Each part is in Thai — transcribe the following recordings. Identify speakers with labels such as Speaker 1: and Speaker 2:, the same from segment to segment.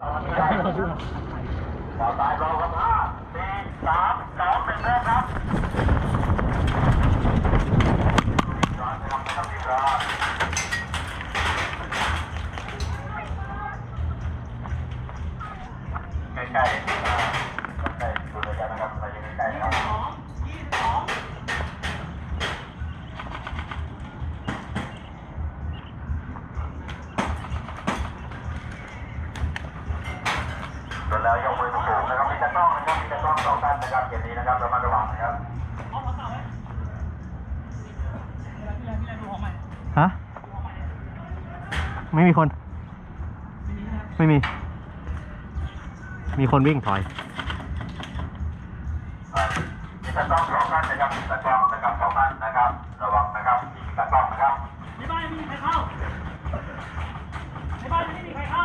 Speaker 1: ต่อสายรอครับห้าสี่สามสองหนึ่งเริ่มครับร้อนนะครับนะครับที่ร้อนใกล้ๆใกล้ๆดูเลยกันนะครับเรายังใกล้ๆนะครับ จนแล้วยกมือสูงนะครับมีตะกล้องนะครับมีตะกล้องสองท่านนะครับเกมนี้นะครับระมัดระวังนะครับ
Speaker 2: ฮะไม่มีคน ไม่มี มีคนวิ่งถอย
Speaker 1: อ่ามีตะกล้องสองท่านนะครับมีตะกล้องนะครับสองท่านนะครับ ระวังนะครับมีตะกล้องนะครับ
Speaker 3: ในบ้านไม่มีใครเข้า ในบ้านไม่มีใครเข้า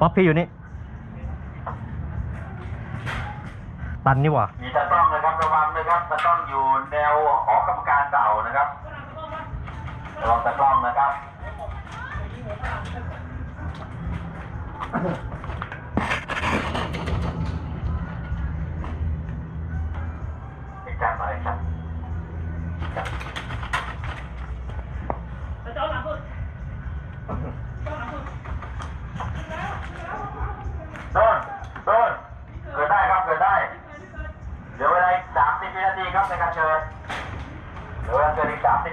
Speaker 2: ป๊อปพี่อยู่นี่ ตันนี่หว่า
Speaker 1: มีตะกล้องนะครับระวังนะครับตะกล้องอยู่แนวหอกรรมการเก่านะครับระวังตะกล้องนะครับ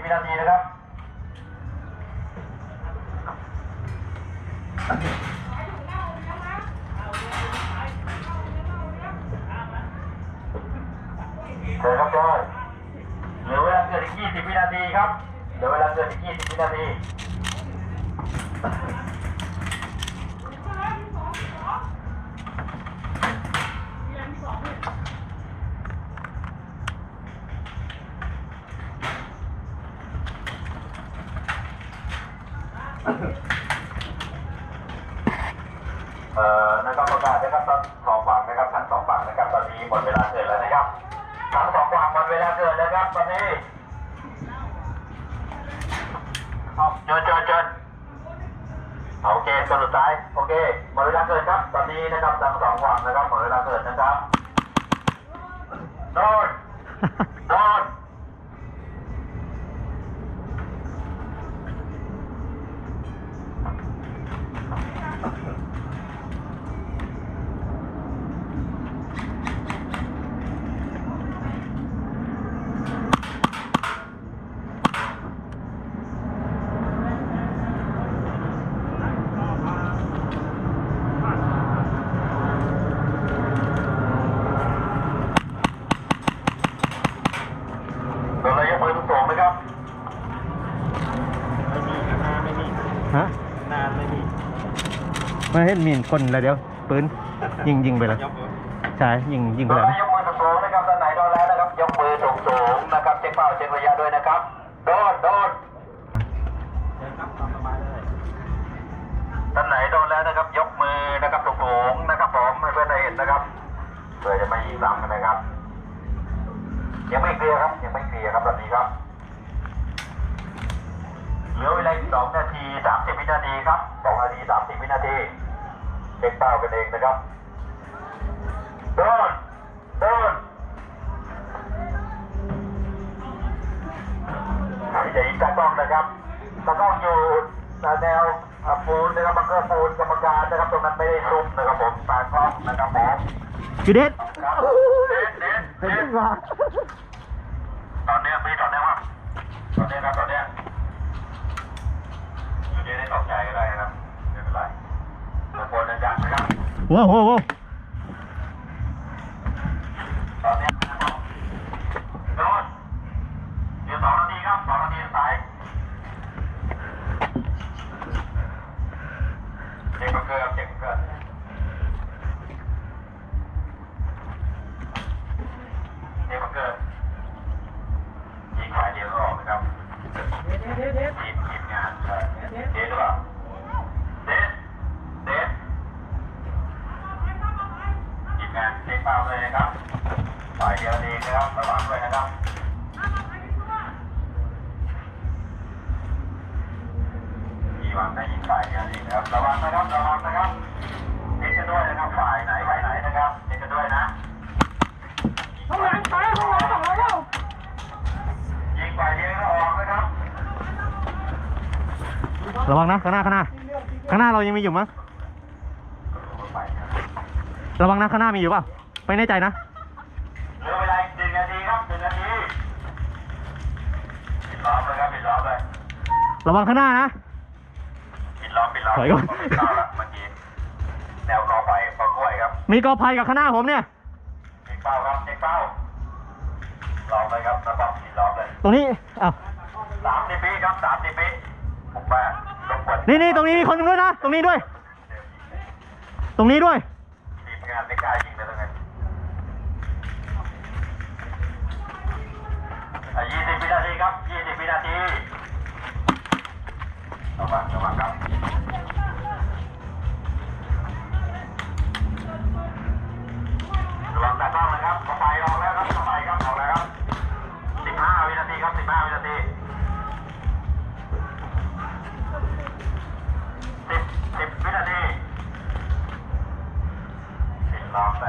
Speaker 1: วินาทีนะครับเชิญครับเชิญเหลือเวลาเกิดอีก 20 วินาทีครับ เหลือเวลาเกิดอีก 20 วินาที เอ่อนะครับประกาศนะครับทั้งสองฝั่งนะครับทั้งสองฝั่งนะครับตอนนี้หมดเวลาเกิดแล้วนะครับทั้งสองฝั่งหมดเวลาเกิดแล้วครับตอนนี้เอาเจิญเจิญเจิญเอาโอเคตัวสุดท้ายโอเคหมดเวลาเกิดครับตอนนี้นะครับทั้งสองฝั่งนะครับหมดเวลาเกิดนะครับโดนโดน โดนระยะมือสูงๆนะครับ
Speaker 2: ฮะ
Speaker 4: นานไม่มี
Speaker 2: ไม่เห็นมีคนเลยเดี๋ยวปืนยิงยิงไปเลย
Speaker 4: ยกมือ
Speaker 2: ใช่ยิงยิงไป
Speaker 1: น
Speaker 2: เลย
Speaker 1: ระยะมือสูงนะครับด้านไหนโดนแล้วนะครับยกมือสูงๆนะครับเช็คเป้าเช็คระยะด้วยนะครับโดนโดน
Speaker 4: เชิญครับตามสบายเลย
Speaker 1: ด้านไหนโดนแล้วนะครับ ยกมือนะครับสูงๆนะครับผมให้เพื่อนได้เห็นนะครับเพื่อจะม่ยิงซ้ำนะครับ ยังไม่เคลียร์ครับ ยังไม่เคลียร์ครับตอนนี้ครับเหลือเวลาอีกสองนาทีสามสิบวินาทีครับสองนาทีสามสิบวินาที ช็คเป้ากันเองนะครับโดนโดนอย่ายิงตากล้องนะครับตากล้องอยู่แนวอ่าปูนนะครับบังเกอร์ปูนกรรมการนะครับตรงนั้นไม่ได้ซุ่มนะครับผมตากล้องนะครับผม
Speaker 2: อยู่เด็ด
Speaker 1: ครับเด็ดเด็ดเด็ดตอนเนี้ยพี่ตอนเนี้ยว่าตอนเนี้ยครับตอนเนี้ยอยู่ดีได้ตกใจก็ได้
Speaker 2: ว้าวว้าว
Speaker 1: ตอนเนี้ยนะครับโดเดี๋ยวสองนาทีครับสองนาทีสุดท้ายเช็คบังเกอ เช็คเป้าเลยนะครับฝ่ายเดียวเองนะครับระวังด้วยนะครับหวังได้ยิงฝ่ายเดียวนี้นะครับระวังนะครับระวังนะครับเช็คกันด้วยนะครับฝ่ายไหนฝ่ายไหนนะครับเช็คกันด้วยนะ
Speaker 3: ข้างหลังไปข้างหลังสองร้อยเร็ว
Speaker 1: ยิงฝ่ายเดียวก็ออกนะครับ
Speaker 2: ระวังนะข้างหน้าข้างหน้าข้างหน้าเรายังมีอยู่มั้ง
Speaker 1: ฝ่ายครับ
Speaker 2: ระวังนะข้างหน้ามีอยู่เปล่า ไม่แน่ใจนะ
Speaker 1: เหลือเวลาอีกหนึ่งนาทีครับหนึ่งนาทีปิดล้อมเลยครับปิดล้อมเลย
Speaker 2: ระวังข้างหน้านะ
Speaker 1: ปิดล้อมปิดล้อม
Speaker 2: ถอยก่อน
Speaker 1: ปิดล้อมแล้วเมื่อกี้แนวกอไฟปอกกล้วยครับ
Speaker 2: มีกอภัยกับข้างหน้าผมเนี่ย
Speaker 1: เช็คเป้าครับเช็คเป้าล้อมเลยครับระบบปิดล้อมเลย
Speaker 2: ตรงนี้อ้าว
Speaker 1: สามสิบปีครับสามสิบปีผมว่ารบกวน
Speaker 2: นี่นี่ตรงนี้มีคนหนึ่งด้วยนะ ตรงนี้ด้วย ตรงนี้ด้วย
Speaker 1: ทีมงานไม่กล้ายิงเลยตรงนั้นยี่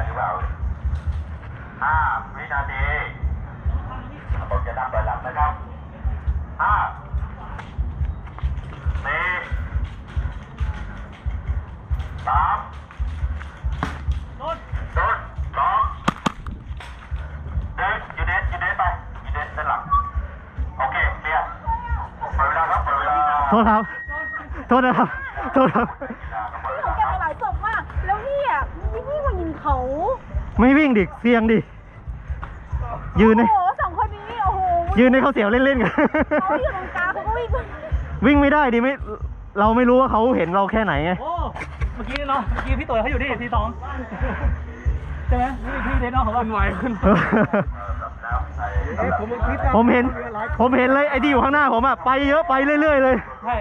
Speaker 1: หรือเปล่าห้าวินาทีผมจะนับถอยหลังนะครับห้าสี่สาม
Speaker 3: โดน
Speaker 1: โดนสองเดินยูเดนยูเดนไปยูเดนด้านหลังโอเคเคลียร์เปิดเวลาครับเปิดเวลา
Speaker 2: โทษครับ โทษนะครับ โทษครับ
Speaker 5: เขา
Speaker 2: ไม่วิ่งดิเสี่ยงดิ ยืน
Speaker 5: โอ้
Speaker 2: ใน
Speaker 5: โหสองคนนี้โอ้โห
Speaker 2: ยืนในเขาเสียวเล่นๆกัน
Speaker 5: เขาอยู่ตรงกลางเขาก็วิ่ง
Speaker 2: วิ่งไม่ได้ดิไม่เราไม่รู้ว่าเขาเห็นเราแค่ไหนไง
Speaker 3: โอ้ เมื่อกี้เนาะ เมื่อกี้พี่ตุ๋ยเขาอยู่ที่ทีสองใช่ไหมนี่พี่เดนเนาะเขาว่าไวขึ้น
Speaker 2: ผมเห็น ผมเห็นเลยไอ้ที่อยู่ข้างหน้าผมอะไปเยอะไปเรื่อยๆเลย
Speaker 3: ใช่